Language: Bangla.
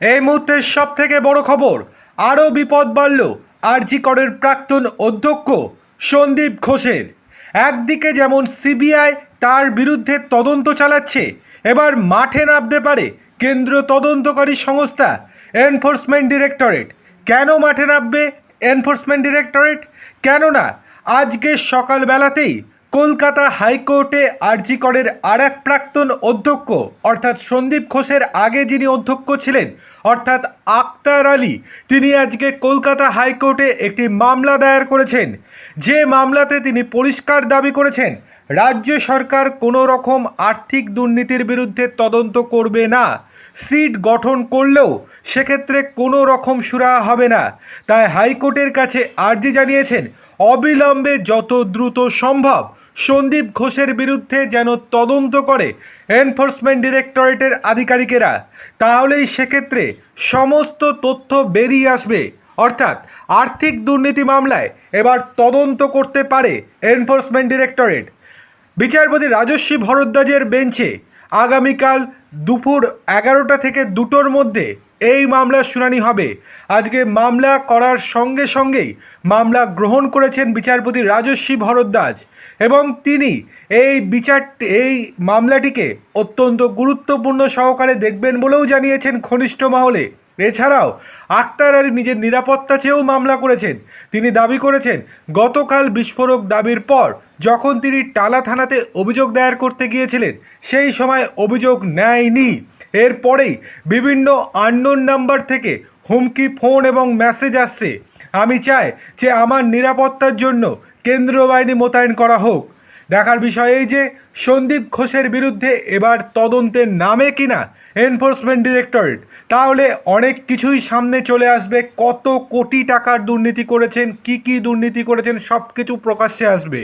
এই মুহূর্তের সব থেকে বড় খবর, আরও বিপদ বাড়ল আরজি করের প্রাক্তন অধ্যক্ষ সন্দীপ ঘোষের। একদিকে যেমন সিবিআই তার বিরুদ্ধে তদন্ত চালাচ্ছে, এবার মাঠে নামতে পারে কেন্দ্র তদন্তকারী সংস্থা এনফোর্সমেন্ট ডিরেক্টরেট। কেন মাঠে নামবে এনফোর্সমেন্ট ডিরেক্টরেট? কেননা, আজকে সকালবেলাতেই কলকাতা হাইকোর্টে আরজি করের আর এক প্রাক্তন অধ্যক্ষ, অর্থাৎ সন্দীপ ঘোষের আগে যিনি অধ্যক্ষ ছিলেন, অর্থাৎ আক্তার আলী, তিনি আজকে কলকাতা হাইকোর্টে একটি মামলা দায়ের করেছেন। যে মামলাতে তিনি পরিষ্কার দাবি করেছেন, রাজ্য সরকার কোনো রকম আর্থিক দুর্নীতির বিরুদ্ধে তদন্ত করবে না। সিট গঠন করলেও সেক্ষেত্রে কোনো রকম সুরাহা হবে না। তাই হাইকোর্টের কাছে আর্জি জানিয়েছেন, অবিলম্বে যত দ্রুত সম্ভব সন্দীপ ঘোষের বিরুদ্ধে যেন তদন্ত করে এনফোর্সমেন্ট ডিরেক্টরেটের আধিকারিকেরা, তাহলেই সেক্ষেত্রে সমস্ত তথ্য বেরিয়ে আসবে। অর্থাৎ আর্থিক দুর্নীতি মামলায় এবার তদন্ত করতে পারে এনফোর্সমেন্ট ডিরেক্টরেট। বিচারপতি রাজস্বী ভরদ্বাজের বেঞ্চে আগামীকাল দুপুর এগারোটা থেকে দুটোর মধ্যে এই মামলার শুনানি হবে। আজকে মামলা করার সঙ্গে সঙ্গেই মামলা গ্রহণ করেছেন বিচারপতি রাজস্বী ভরদ্বাজ এবং তিনি এই বিচার, এই মামলাটিকে অত্যন্ত গুরুত্বপূর্ণ সহকারে দেখবেন বলেও জানিয়েছেন ঘনিষ্ঠ মহলে। এছাড়াও আক্তার আলী নিজের নিরাপত্তা চেয়েও মামলা করেছেন। তিনি দাবি করেছেন, গতকাল বিস্ফোরক দাবির পর যখন তিনি টালা থানাতে অভিযোগ দায়ের করতে গিয়েছিলেন, সেই সময় অভিযোগ নেয়নি। এরপরেই বিভিন্ন আননোন নাম্বার থেকে হুমকি ফোন এবং মেসেজ আসছে। আমি চাই যে আমার নিরাপত্তার জন্য কেন্দ্রীয় বাহিনী মোতায়েন করা হোক। দেখার বিষয় এই যে, সন্দীপ ঘোষের বিরুদ্ধে এবার তদন্তের নামে কিনা এনফোর্সমেন্ট ডিরেক্টরেট তাহলে অনেক কিছুই সামনে চলে আসবে। কত কোটি টাকার দুর্নীতি করেছেন, কি কি দুর্নীতি করেছেন সব কিছু প্রকাশ্যে আসবে।